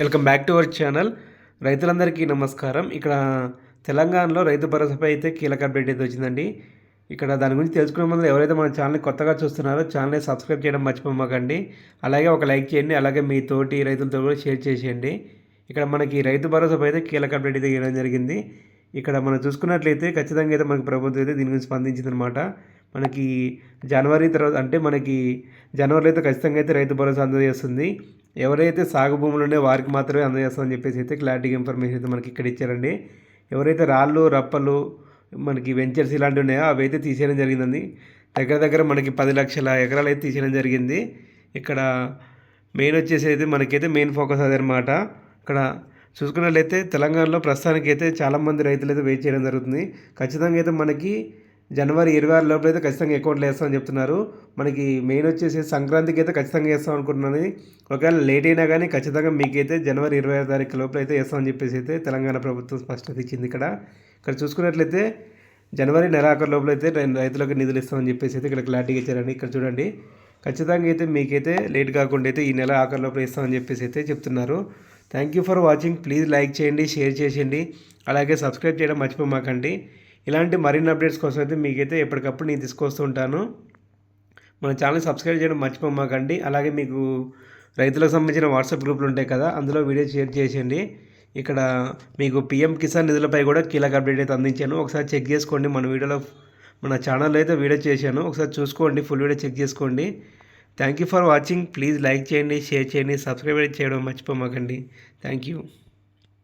Welcome back to our channel. రైతులందరికీ నమస్కారం. ఇక్కడ తెలంగాణలో రైతు భరోసాపై అయితే కీలక అప్డేట్ అయితే వచ్చిందండి. ఇక్కడ దాని గురించి తెలుసుకునే ముందు ఎవరైతే మన ఛానల్ని కొత్తగా చూస్తున్నారో ఛానల్ని సబ్స్క్రైబ్ చేయడం మర్చిపోమాకండి. అలాగే ఒక లైక్ చేయండి అలాగే మీ తోటి రైతులతో కూడా షేర్ చేసేయండి. ఇక్కడ మనకి రైతు భరోసాపై అయితే కీలక అప్డేట్ అయితే ఇవ్వడం జరిగింది. ఇక్కడ మనం చూసుకున్నట్లయితే ఖచ్చితంగా అయితే మనకి ప్రభుత్వం అయితే దీని గురించి స్పందించిందనమాట మనకి జనవరి తర్వాత అంటే మనకి జనవరిలో అయితే ఖచ్చితంగా అయితే రైతు భరోసా అందజేస్తుంది. ఎవరైతే సాగు భూములు ఉండే వారికి మాత్రమే అందజేస్తామని చెప్పేసి అయితే క్లారిటీగా ఇన్ఫర్మేషన్ అయితే మనకి ఇక్కడ ఇచ్చారండి. ఎవరైతే రాళ్ళు రప్పలు మనకి వెంచర్స్ ఇలాంటివి ఉన్నాయో అవి అయితే తీసేయడం జరిగిందండి. దగ్గర దగ్గర మనకి పది లక్షల ఎకరాలు అయితే తీసేయడం జరిగింది. ఇక్కడ మెయిన్ వచ్చేసి అయితే మనకైతే మెయిన్ ఫోకస్ అదనమాట ఇక్కడ చూసుకున్నట్లయితే తెలంగాణలో ప్రస్తుతానికి అయితే చాలామంది రైతులు అయితే వెయిట్ చేయడం జరుగుతుంది. ఖచ్చితంగా అయితే మనకి జనవరి ఇరవై ఆరు లోపల అయితే ఖచ్చితంగా అకౌంట్లో వేస్తామని చెప్తున్నారు. మనకి మెయిన్ వచ్చేసి సంక్రాంతికి అయితే ఖచ్చితంగా వేస్తాం అనుకుంటున్నాను. ఒకవేళ లేట్ అయినా కానీ ఖచ్చితంగా మీకైతే జనవరి ఇరవై ఆరు తారీఖు లోపల అయితే వేస్తామని చెప్పేసి అయితే తెలంగాణ ప్రభుత్వం స్పష్టత ఇచ్చింది ఇక్కడ. ఇక్కడ చూసుకున్నట్లయితే జనవరి నెలాఖరు లోపల అయితే రైతులకు నిధులు ఇస్తామని చెప్పేసి అయితే ఇక్కడ క్లారిటీగా ఇచ్చారండి. ఇక్కడ చూడండి. ఖచ్చితంగా అయితే మీకైతే లేట్ కాకుండా అయితే ఈ నెల ఆఖరి లోపల ఇస్తామని చెప్పేసి అయితే చెప్తున్నారు. Thank you for watching please like చేయండి షేర్ చేసేయండి. అలాగే సబ్స్క్రైబ్ చేయడం మర్చిపోమాకండి. ఇలాంటి మరిన్ని అప్డేట్స్ కోసం అయితే మీకైతే ఎప్పటికప్పుడు నేను తీసుకొస్తూ ఉంటాను. మన ఛానల్ సబ్స్క్రైబ్ చేయడం మర్చిపోమాకండి. అలాగే మీకు రైతులకు సంబంధించిన వాట్సాప్ గ్రూపులు ఉంటాయి కదా అందులో వీడియో షేర్ చేసేయండి. ఇక్కడ మీకు పిఎం కిసాన్ నిధులపై కూడా కీలక అప్డేట్ అయితే అందించాను. ఒకసారి చెక్ చేసుకోండి. మన వీడియోలో మన ఛానల్లో అయితే వీడియో చేశాను. ఒకసారి చూసుకోండి. ఫుల్ వీడియో చెక్ చేసుకోండి. Thank you for watching. Please like చేయండి షేర్ చేయండి సబ్స్క్రైబ్ చేయడం మర్చిపోమాకండి. Thank you.